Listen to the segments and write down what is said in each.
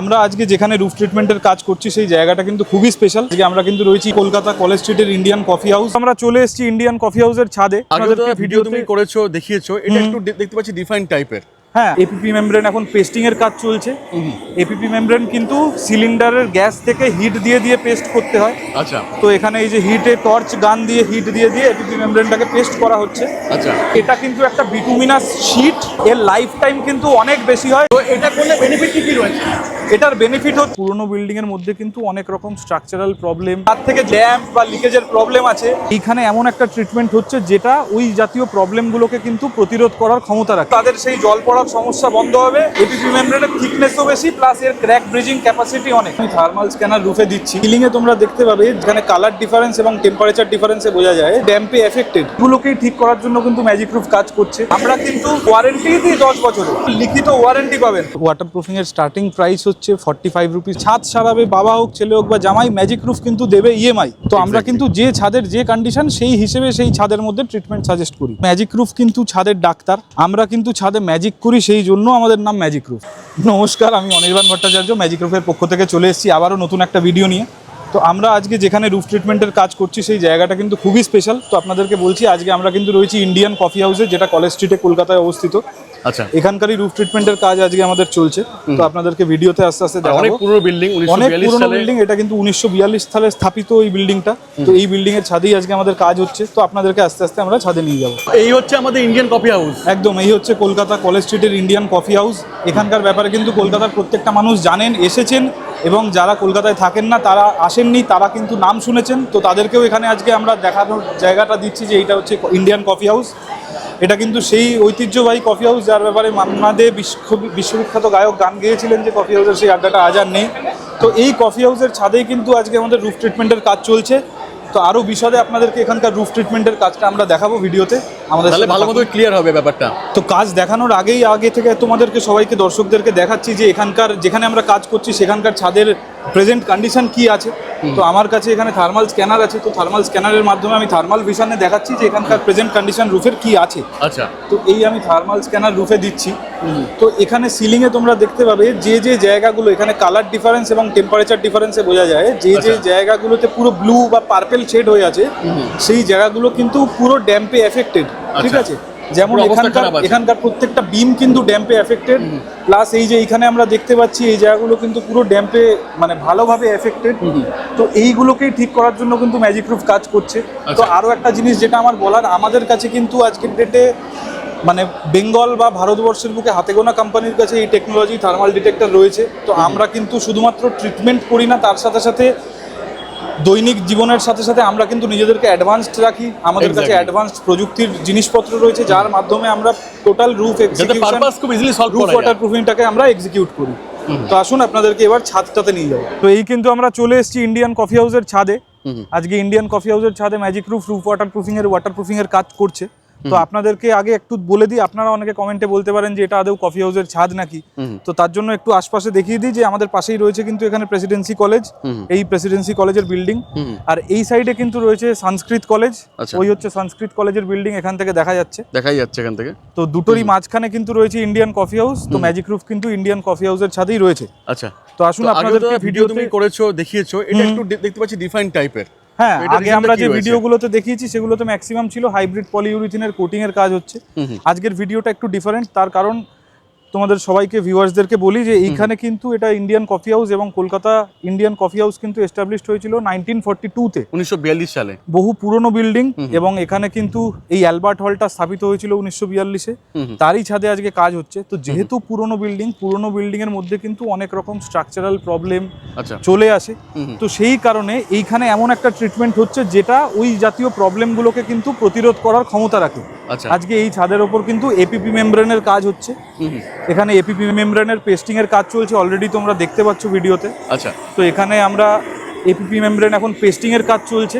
আমরা আজকে যেখানে রুফ ট্রিটমেন্টের কাজ করছি সেই জায়গাটা কিন্তু খুবই স্পেশাল আজকে আমরা কিন্তু রয়েছি কলকাতা কলেজ স্ট্রিটের ইন্ডিয়ান কফি হাউস আমরা চলে এসেছি ইন্ডিয়ান কফি হাউসের ছাদে। ভিডিও তুমি করেছ দেখিয়েছো। এটা একটু দেখতে পাচ্ছি ডিফাইন টাইপের হ্যাঁ। এপিপি মেমব্রেন এখন পেস্টিং এর কাজ চলছে। এপিপি মেমব্রেন কিন্তু সিলিন্ডারের গ্যাস থেকে হিট দিয়ে দিয়ে পেস্ট করতে হয়। আচ্ছা। তো এখানে এই যে হিটে টর্চ গান দিয়ে হিট দিয়ে দিয়ে এপিপি মেমব্রেনটাকে পেস্ট করা হচ্ছে। আচ্ছা। এটা কিন্তু একটা বিটুমিনাস শীট এর লাইফ টাইম কিন্তু অনেক বেশি হয়। তো এটা করলে বেনিফিট কি কি রয়েছে? এটার বেনিফিট হচ্ছে পুরোনো বিল্ডিং এর মধ্যে কিন্তু অনেক রকম স্ট্রাকচারাল প্রবলেম তার থেকে ল্যাম্প বা লিকেজের প্রবলেম আছে। এইখানে এমন একটা ট্রিটমেন্ট হচ্ছে যেটা ওই জাতীয় প্রবলেমগুলোকে কিন্তু প্রতিরোধ করার ক্ষমতা রাখে। তাদের সেই জল পড়ার সমস্যা বন্ধ হবে। এপিপি মেমব্রেনের থিকনেসও বেশি প্লাস এর ক্র্যাক ব্রিজিং ক্যাপাসিটি অনেক। আমি থার্মাল স্ক্যানার রুফে দিচ্ছি। সিলিং এ তোমরা দেখতে পাবে যেখানে কালার ডিফারেন্স এবং টেম্পারেচার ডিফারেন্সে বোঝা যায়। ড্যাম্পে এফেক্টেড এগুলোকেই ঠিক করার জন্য কিন্তু ম্যাজিক রুফ কাজ করছে। আমরা কিন্তু ওয়ারেন্টি দিই দশ বছর। লিখিত ওয়ারেন্টি পাবেন। ওয়াটার প্রুফিং এর স্টার্টিং প্রাইস হচ্ছে ফর্টি ফাইভ রুপিস ছাদ সারাবে বাবা হোক ছেলে হোক বা জামাই ম্যাজিক রুফ কিন্তু দেবে ইএমআই তো আমরা কিন্তু যে ছাদের যে কন্ডিশন সেই হিসেবে সেই ছাদের মধ্যে ট্রিটমেন্ট সাজেস্ট করি। ম্যাজিক রুফ কিন্তু ছাদের ডাক্তার। আমরা কিন্তু ছাদে ম্যাজিক করি। সেই জন্য আমাদের নাম ম্যাজিক রুফ নমস্কার, আমি অনির্বাণ ভট্টাচার্য ম্যাজিক রুফের পক্ষ থেকে চলে এসেছি আবারও নতুন একটা ভিডিও নিয়ে। তো আমরা আজকে যেখানে রুফ ট্রিটমেন্টের কাজ করছি, সেই জায়গাটা কিন্তু খুবই স্পেশাল তো আপনাদেরকে বলছি, আজকে আমরা কিন্তু রয়েছি ইন্ডিয়ান কফি হাউসে যেটা কলেজ স্ট্রিটে কলকাতায় অবস্থিত। আচ্ছা। এখানকারই রুফ ট্রিটমেন্টের কাজ আজকে আমাদের চলছে। তো আপনাদেরকে ভিডিওতে আস্তে আস্তে অনেক পুরনো বিল্ডিং অনেক পুরনো বিল্ডিং এটা কিন্তু উনিশশো বিয়াল্লিশ সালে স্থাপিত এই বিল্ডিংটা তো এই বিল্ডিং এর ছাদেই আজকে আমাদের কাজ হচ্ছে। তো আপনাদেরকে আস্তে আস্তে আমরা ছাদে নিয়ে যাব। এই হচ্ছে আমাদের ইন্ডিয়ান কফি হাউস একদম এই হচ্ছে কলকাতা কলেজ স্ট্রিটের ইন্ডিয়ান কফি হাউস এখানকার ব্যাপারে কিন্তু কলকাতার প্রত্যেকটা মানুষ জানেন এসেছেন এবং যারা কলকাতায় থাকেন না তারা আসেননি তারা কিন্তু নাম শুনেছেন। তো তাদেরকেও এখানে আজকে আমরা দেখানোর জায়গাটা দিচ্ছি যে এইটা হচ্ছে ইন্ডিয়ান কফি হাউস এটা কিন্তু সেই ঐতিহ্যবাহী কফি হাউস যার ব্যাপারে মান্না দে বিশ্ব- বিশ্ববিখ্যাত গায়ক গান গেয়েছিলেন যে কফি হাউসের সেই আড্ডাটা আজ আর নেই। তো এই কফি হাউসের ছাদেই কিন্তু আজকে আমাদের রুফ ট্রিটমেন্টের কাজ চলছে। তো আরও বিশদে আপনাদেরকে এখানকার রুফ ট্রিটমেন্টের কাজটা আমরা দেখাবো ভিডিওতে। আমাদের তাহলে ভালো। মতো ক্লিয়ার হবে ব্যাপারটা। তো কাজ দেখানোর আগেই আগে থেকে তোমাদেরকে সবাইকে দর্শকদেরকে দেখাচ্ছি যে এখানকার যেখানে আমরা কাজ করছি সেখানকার ছাদের প্রেজেন্ট কন্ডিশন কি আছে। তো আমার কাছে এখানে থার্মাল স্ক্যানার আছে তো থার্মাল স্ক্যানারের মাধ্যমে আমি থার্মাল ভিশনে দেখাচ্ছি যে এখানকার প্রেজেন্ট কন্ডিশন রুফের কি আছে। আচ্ছা। তো এই আমি থার্মাল স্ক্যানার রুফে দিচ্ছি। তো এখানে সিলিংয়ে তোমরা দেখতে পাবে যে যে জায়গাগুলো এখানে কালার ডিফারেন্স এবং টেম্পারেচার ডিফারেন্সে বোঝা যায় যে যে আচ্ছা। জায়গাগুলোতে পুরো ব্লু বা পার্পেল শেড হয়ে আছে সেই জায়গাগুলো কিন্তু পুরো ড্যাম্পে এফেক্টেড ঠিক আচ্ছা। আছে? যেমন এখানকার এখানকার প্রত্যেকটা বিম কিন্তু ড্যাম্পে এফেক্টেড প্লাস এই যে এখানে আমরা দেখতে পাচ্ছি এই জায়গাগুলো কিন্তু পুরো ড্যাম্পে মানে ভালোভাবে এফেক্টেড তো এইগুলোকেই ঠিক করার জন্য কিন্তু ম্যাজিক প্রুফ কাজ করছে। তো আচ্ছা। আরও একটা জিনিস যেটা আমার বলার আমাদের কাছে কিন্তু আজকের ডেটে মানে বেঙ্গল বা ভারতবর্ষের বুকে হাতে গোনা কোম্পানির কাছে এই টেকনোলজি থার্মাল ডিটেক্টর রয়েছে। তো আমরা কিন্তু শুধুমাত্র ট্রিটমেন্ট করি না তার সাথে সাথে দৈনিক জীবনের সাথে সাথে আমরা কিন্তু নিজেদেরকে অ্যাডভান্সড রাখি। আমাদের কাছে. অ্যাডভান্সড প্রযুক্তির জিনিসপত্র রয়েছে যার মাধ্যমে আমরা টোটাল রুফ যাতে এক্সিকিউশন খুব ইজিলি সলভ রুফ করা ওয়াটার আমরা এক্সিকিউট করি। তো আসুন আপনাদেরকে এবার ছাদটাতে নিয়ে যাব তো এই কিন্তু আমরা চলে এসেছি ইন্ডিয়ান কফি হাউসের ছাদে। আজকে ইন্ডিয়ান কফি হাউসের ছাদে magic roof roof water proofing এর ওয়াটার প্রুফিং এর কাজ করছে। তো আপনাদেরকে আগে একটু বলে দিই আপনারা অনেকে কমেন্টে বলতে পারেন যে এটা আদৌ কফি হাউসের ছাদ নাকি? তো তার জন্য একটু আশপাশে দেখিয়ে দিই যে আমাদের পাশেই রয়েছে কিন্তু এখানে প্রেসিডেন্সি কলেজ এই প্রেসিডেন্সি কলেজের বিল্ডিং আর এই সাইডে কিন্তু রয়েছে সংস্কৃত কলেজ আচ্ছা। ওই হচ্ছে সংস্কৃত কলেজের বিল্ডিং এখান থেকে দেখা যাচ্ছে। দেখাই যাচ্ছে এখান থেকে। তো দুটোরই মাঝখানে কিন্তু রয়েছে ইন্ডিয়ান কফি হাউস তো ম্যাজিক রুফ কিন্তু ইন্ডিয়ান কফি হাউসের ছাদেই রয়েছে। আচ্ছা। তো আসুন আপনাদেরকে ভিডিও তুমি করেছ দেখিয়েছো এটা একটু দেখতে পাচ্ছি ডিফাইন টাইপের হ্যাঁ আগে আমরা যে? ভিডিওগুলোতে দেখিয়েছি সেগুলোতে ম্যাক্সিমাম ছিল হাইব্রিড পলিউরিথিনের কোটিং এর কাজ হচ্ছে আজকের ভিডিওটা একটু ডিফারেন্ট তার কারণ তোমাদের সবাইকে ভিউয়ার্সদেরকে বলি যে এইখানে কিন্তু এটা ইন্ডিয়ান কফি হাউস এবং কলকাতা ইন্ডিয়ান কফি হাউস কিন্তু এস্টাবলিশড হয়েছিল নাইনটিন ফর্টি টুতে উনিশশো বিয়াল্লিশ সালে। বহু পুরনো বিল্ডিং এবং এখানে কিন্তু এই অ্যালবার্ট হলটা স্থাপিত হয়েছিল উনিশশো বিয়াল্লিশে। তারই ছাদে আজকে কাজ হচ্ছে। তো যেহেতু পুরনো বিল্ডিং পুরনো বিল্ডিং এর মধ্যে কিন্তু অনেক রকম স্ট্রাকচারাল প্রবলেম আচ্ছা। চলে আসে। তো সেই কারণে এইখানে এমন একটা ট্রিটমেন্ট হচ্ছে যেটা ওই জাতীয় প্রবলেমগুলোকে কিন্তু প্রতিরোধ করার ক্ষমতা রাখে। আচ্ছা। আজকে এই ছাদের ওপর কিন্তু এপিপি মেমব্রেনের কাজ হচ্ছে। এখানে এপিপি মেমব্রেনের পেস্টিং এর কাজ চলছে অলরেডি তোমরা দেখতে পাচ্ছ ভিডিওতে। আচ্ছা। তো এখানে আমরা এপিপি মেমব্রেন এখন পেস্টিং এর কাজ চলছে।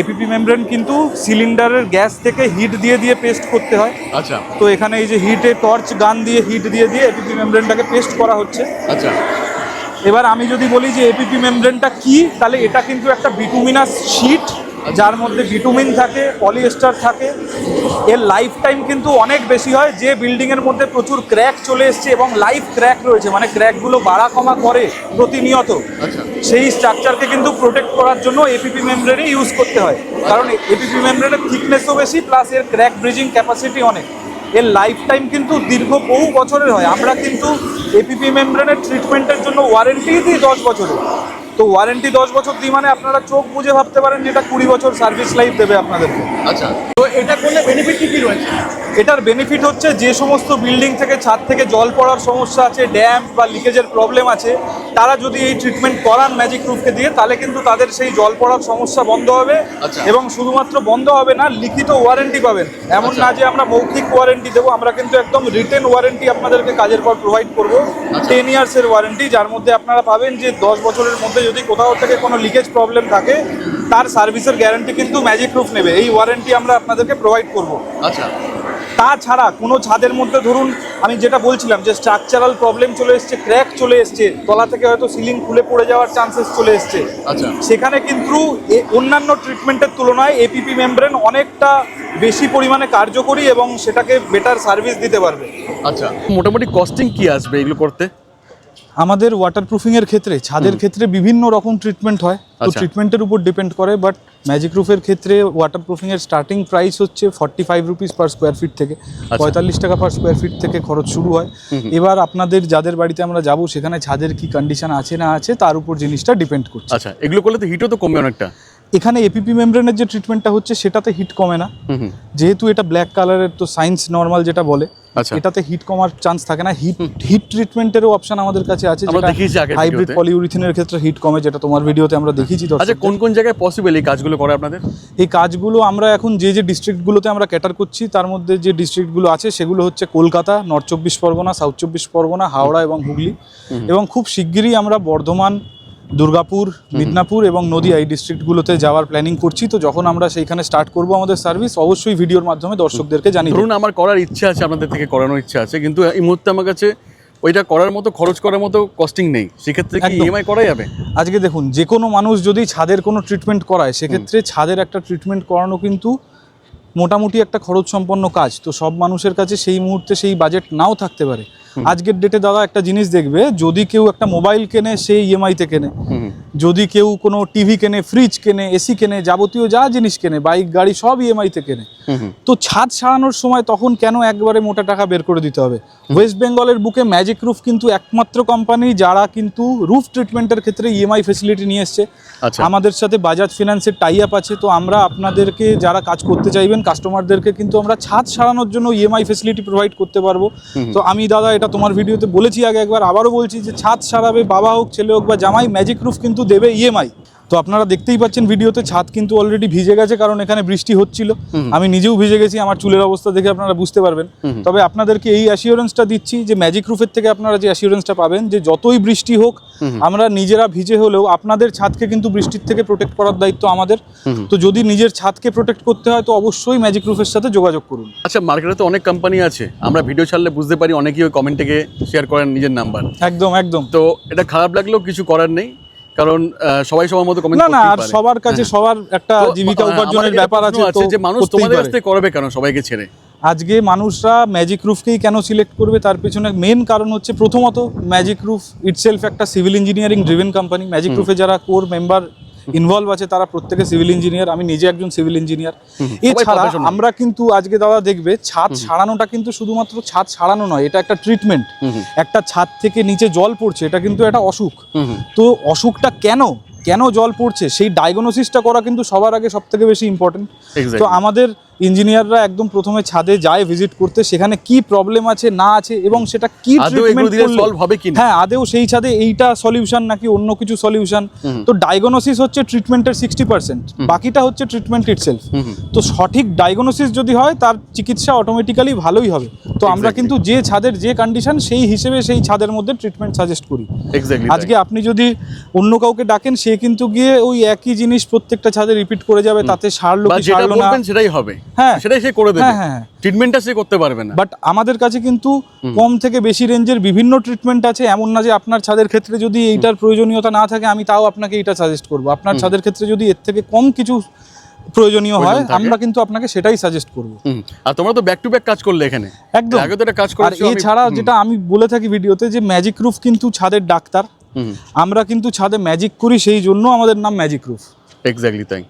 এপিপি মেমব্রেন কিন্তু সিলিন্ডারের গ্যাস থেকে হিট দিয়ে দিয়ে পেস্ট করতে হয়। আচ্ছা। তো এখানে এই যে হিটে টর্চ গান দিয়ে হিট দিয়ে দিয়ে এপিপি মেমব্রেনটাকে পেস্ট করা হচ্ছে। আচ্ছা। এবার আমি যদি বলি যে এপিপি মেমব্রেনটা কি তাহলে এটা কিন্তু একটা বিটুমিনাস শীট যার মধ্যে বিটুমিন থাকে পলিয়েস্টার থাকে। এর লাইফ টাইম কিন্তু অনেক বেশি হয়। যে বিল্ডিংয়ের মধ্যে প্রচুর ক্র্যাক চলে এসছে এবং লাইফ ক্র্যাক রয়েছে মানে ক্র্যাকগুলো বাড়া কমা করে প্রতিনিয়ত। আচ্ছা। সেই স্ট্রাকচারকে কিন্তু প্রোটেক্ট করার জন্য এপিপি মেমব্রেনই ইউজ করতে হয়। কারণ এপিপি মেমব্রেনের থিকনেসও বেশি প্লাস এর ক্র্যাক ব্রিজিং ক্যাপাসিটি অনেক। এর লাইফ টাইম কিন্তু দীর্ঘ বহু বছরের হয়। আমরা কিন্তু এপিপি মেমব্রেনের ট্রিটমেন্টের জন্য ওয়ারেন্টি দিই দশ বছরের তো ওয়ারেন্টি দশ বছর দিই মানে আপনারা চোখ বুঝে ভাবতে পারেন যেটা কুড়ি বছর সার্ভিস লাইফ দেবে আপনাদেরকে। আচ্ছা তো এটা করলে বেনিফিট কি কি রয়েছে এটার বেনিফিট হচ্ছে যে সমস্ত বিল্ডিং থেকে ছাদ থেকে জল পড়ার সমস্যা আছে ড্যাম বা লিকেজের প্রবলেম আছে তারা যদি এই ট্রিটমেন্ট করান ম্যাজিক রুফকে দিয়ে তাহলে কিন্তু তাদের সেই জল পড়ার সমস্যা বন্ধ হবে আচ্ছা। এবং শুধুমাত্র বন্ধ হবে না লিখিত ওয়ারেন্টি পাবেন এমন আচ্ছা। না যে আমরা মৌখিক ওয়ারেন্টি দেবো আমরা কিন্তু একদম রিটেন ওয়ারেন্টি আপনাদেরকে কাজের পর প্রোভাইড করব আচ্ছা। টেন ইয়ার্সের ওয়ারেন্টি যার মধ্যে আপনারা পাবেন যে দশ বছরের মধ্যে যদি কোথাও থেকে কোনো লিকেজ প্রবলেম থাকে তার সার্ভিসের গ্যারান্টি কিন্তু ম্যাজিক প্রুফ নেবে। এই ওয়ারেন্টি আমরা আপনাদেরকে প্রোভাইড করব। আচ্ছা। তাছাড়া কোনো ছাদের মধ্যে ধরুন আমি যেটা বলছিলাম যে স্ট্রাকচারাল প্রবলেম চলে এসছে ক্র্যাক চলে এসছে তলা থেকে হয়তো সিলিং খুলে পড়ে যাওয়ার চান্সেস চলে এসছে। আচ্ছা। সেখানে কিন্তু অন্যান্য ট্রিটমেন্টের তুলনায় এপিপি মেমব্রেন অনেকটা বেশি পরিমাণে কার্যকরী এবং সেটাকে বেটার সার্ভিস দিতে পারবে। আচ্ছা। মোটামুটি কস্টিং কি আসবে এগুলো করতে? আমাদের ওয়াটারপ্রুফিং এর ক্ষেত্রে ছাদের ক্ষেত্রে বিভিন্ন রকম ট্রিটমেন্ট হয়। তো আচ্ছা। ট্রিটমেন্টের উপর ডিপেন্ড করে বাট ম্যাজিক রুফের ক্ষেত্রে ওয়াটারপ্রুফিং এর স্টার্টিং প্রাইস হচ্ছে forty five rupees per square feet থেকে পঁয়তাল্লিশ টাকা পার স্কোয়ার ফিট থেকে খরচ শুরু হয়। এবার আপনাদের যাদের বাড়িতে আমরা যাব সেখানে ছাদের কি কন্ডিশন আছে না আছে তার উপর জিনিসটা ডিপেন্ড করছে। আচ্ছা এগুলো করলে তো হিটও তো কমবে অনেকটা। এখানে এপিপি মেমব্রেনের যে ট্রিটমেন্টটা হচ্ছে সেটাতে হিট কমে না। যেহেতু এটা ব্ল্যাক কালারের তো সায়েন্স নর্মাল যেটা বলে আচ্ছা। এটাতে হিট কমার চান্স থাকে না। হিট হিট ট্রিটমেন্টেরও অপশন আমাদের কাছে আছে আমরা দেখিয়েছি আগের হাইব্রিড পলিউরিথিনের ক্ষেত্রে হিট কমে যেটা তোমার ভিডিওতে আমরা দেখিয়েছি আচ্ছা কোন কোন জায়গায় পসিবল এই কাজগুলো করে আপনাদের? এই কাজগুলো আমরা এখন যে যে ডিস্ট্রিক্টগুলোতে আমরা ক্যাটার করছি তার মধ্যে যে ডিস্ট্রিক্টগুলো আছে সেগুলো হচ্ছে কলকাতা নর্থ চব্বিশ পরগনা সাউথ চব্বিশ পরগনা হাওড়া এবং হুগলি। এবং খুব শিগগিরই আমরা বর্ধমান দুর্গাপুর মিদনাপুর এবং নদিয়া এই ডিস্ট্রিক্টগুলোতে যাওয়ার প্ল্যানিং করছি। তো যখন আমরা সেইখানে স্টার্ট করব আমাদের সার্ভিস অবশ্যই ভিডিওর মাধ্যমে দর্শকদেরকে জানিয়ে ধরুন আমার করার ইচ্ছা আছে আপনাদের থেকে করানোর ইচ্ছা আছে কিন্তু এই মুহূর্তে আমার কাছে ওইটা করার মতো খরচ করার মতো কস্টিং নেই। সেক্ষেত্রে কি। ইএমআই করা যাবে? আজকে দেখুন যে কোনো মানুষ যদি ছাদের কোনো ট্রিটমেন্ট করায় সেক্ষেত্রে ছাদের একটা ট্রিটমেন্ট করানো কিন্তু মোটামুটি একটা খরচ সম্পন্ন কাজ। তো সব মানুষের কাছে সেই মুহূর্তে সেই বাজেট নাও থাকতে পারে। আজকের ডেটে দাদা একটা জিনিস দেখবে, যদি কেউ একটা মোবাইল কেনে সে ইএমআইতে কেনে। হুম। যদি কেউ কোনো টিভি কেনে ফ্রিজ কেনে এসি কেনে যাবতীয় যা জিনিস কেনে বাইক গাড়ি সব ইএমআইতে কেনে তো ছাদ সারানোর সময় তখন কেন একবারে মোটা টাকা বের করে দিতে হবে? ওয়েস্ট বেঙ্গলের বুকে ম্যাজিক রুফ কিন্তু একমাত্র কোম্পানি যারা কিন্তু রুফ ট্রিটমেন্টের ক্ষেত্রে ইএমআই ফেসিলিটি নিয়ে এসছে। আচ্ছা। আমাদের সাথে বাজাজ ফিনান্সের টাই আপ আছে তো আমরা আপনাদেরকে যারা কাজ করতে চাইবেন কাস্টমারদেরকে কিন্তু আমরা ছাদ সারানোর জন্য ইএমআই ফেসিলিটি প্রোভাইড করতে পারব। তো আমি দাদা এটা তোমার ভিডিওতে বলেছি আগে একবার আবারও বলছি যে ছাদ সারাবে বাবা হোক ছেলে হোক বা জামাই ম্যাজিক রুফ কিন্তু দেবে ইএমআই তো আপনারা দেখতেই পাচ্ছেন ভিডিওতে ছাদ কিন্তু অলরেডি ভিজে গেছে কারণ এখানে বৃষ্টি হচ্ছিল। আমি নিজেও ভিজে গেছি আমার চুলের অবস্থা দেখে আপনারা বুঝতে পারবেন। তবে আপনাদেরকে এই অ্যাসিওরেন্সটা দিচ্ছি যে ম্যাজিক রুফের থেকে আপনারা যে অ্যাসিওরেন্সটা পাবেন যে যতই বৃষ্টি হোক আমরা নিজেরা ভিজে হলেও আপনাদের ছাদকে কিন্তু বৃষ্টির থেকে প্রোটেক্ট করার দায়িত্ব আমাদের। তো যদি নিজের ছাদকে প্রোটেক্ট করতে হয় তো অবশ্যই ম্যাজিক রুফের সাথে যোগাযোগ করুন। আচ্ছা মার্কেটে তো অনেক কোম্পানি আছে। আমরা ভিডিও ছাড়লে বুঝতে পারি অনেকেই ওই কমেন্ট থেকে শেয়ার করেন নিজের নাম্বার একদম একদম। তো এটা খারাপ লাগলেও কিছু করার নেই। কারণ সবাই সবার মতো কমেন্ট না না আর সবার কাছে সবার একটা জীবিকা উপার্জনের ব্যাপার আছে তো যে মানুষ তোমাদের। কাছ থেকে করবে কেন সবাইকে ছেড়ে? আজকে মানুষরা ম্যাজিক রুফকেই কেন সিলেক্ট করবে? তার পেছনে মেন কারণ হচ্ছে প্রথমত ম্যাজিক রুফ ইটসেলফ একটা civil engineering driven company magic রুফে যারা কোর মেম্বার ইনভলভ আছে তারা প্রত্যেকে সিভিল ইঞ্জিনিয়ার আমি নিজে একজন সিভিল ইঞ্জিনিয়ার। এছাড়া আমরা কিন্তু আজকে দাদা দেখবে ছাদ সারানোটা কিন্তু শুধুমাত্র ছাদ সারানো নয় এটা একটা ট্রিটমেন্ট একটা ছাদ থেকে নিচে জল পড়ছে এটা কিন্তু একটা অসুখ। তো অসুখটা কেন? কেন জল পড়ছে? সেই ডায়াগনোসিসটা করা কিন্তু সবার আগে সব থেকে বেশি ইম্পর্টেন্ট তো আমাদের ইঞ্জিনিয়াররা একদম প্রথমে ছাদে যায় ভিজিট করতে সেখানে কি প্রবলেম আছে না আছে এবং সেটা কি ট্রিটমেন্ট হবে? হ্যাঁ আদেও সেই ছাদে এইটা সলিউশন নাকি অন্য কিছু সলিউশন তো ডায়াগনোসিস হচ্ছে ট্রিটমেন্টের সিক্সটি পার্সেন্ট বাকিটা হচ্ছে ট্রিটমেন্ট ইটসেলফ তো সঠিক ডায়াগনোসিস যদি হয় তার চিকিৎসা অটোমেটিক্যালি ভালোই হবে। তো আমরা কিন্তু যে ছাদের যে কন্ডিশন সেই হিসেবে সেই ছাদের মধ্যে ট্রিটমেন্ট সাজেস্ট করি। আজকে আপনি যদি অন্য কাউকে ডাকেন সে কিন্তু গিয়ে ওই একই জিনিস প্রত্যেকটা ছাদে রিপিট করে যাবে তাতে সারলো কি সারলো না? সেটাই হবে। হ্যাঁ। সেটাই সে করে দেবে। হ্যাঁ, হ্যাঁ, হ্যাঁ। ট্রিটমেন্টটা সে করতে পারবে না। বাট আমাদের কাছে কিন্তু কম থেকে বেশি রেঞ্জের বিভিন্ন ট্রিটমেন্ট আছে এমন না যে আপনার ছাদের ক্ষেত্রে যদি এইটার প্রয়োজনীয়তা না থাকে আমি তাও আপনাকে এইটা সাজেস্ট করব। আপনার ছাদের ক্ষেত্রে যদি এর থেকে কম কিছু প্রয়োজনীয় হয় আমরা কিন্তু আপনাকে সেটাই সাজেস্ট করব। আর তোমরা তো ব্যাক টু ব্যাক কাজ করলে এখানে। একদম। আগে তো একটা কাজ আর এছাড়া যেটা আমি বলে থাকি ভিডিওতে যে ম্যাজিক রুফ কিন্তু ছাদের ডাক্তার। আমরা কিন্তু ছাদে ম্যাজিক করি সেই জন্য আমাদের নাম ম্যাজিক রুফ এক্স্যাক্টলি তাই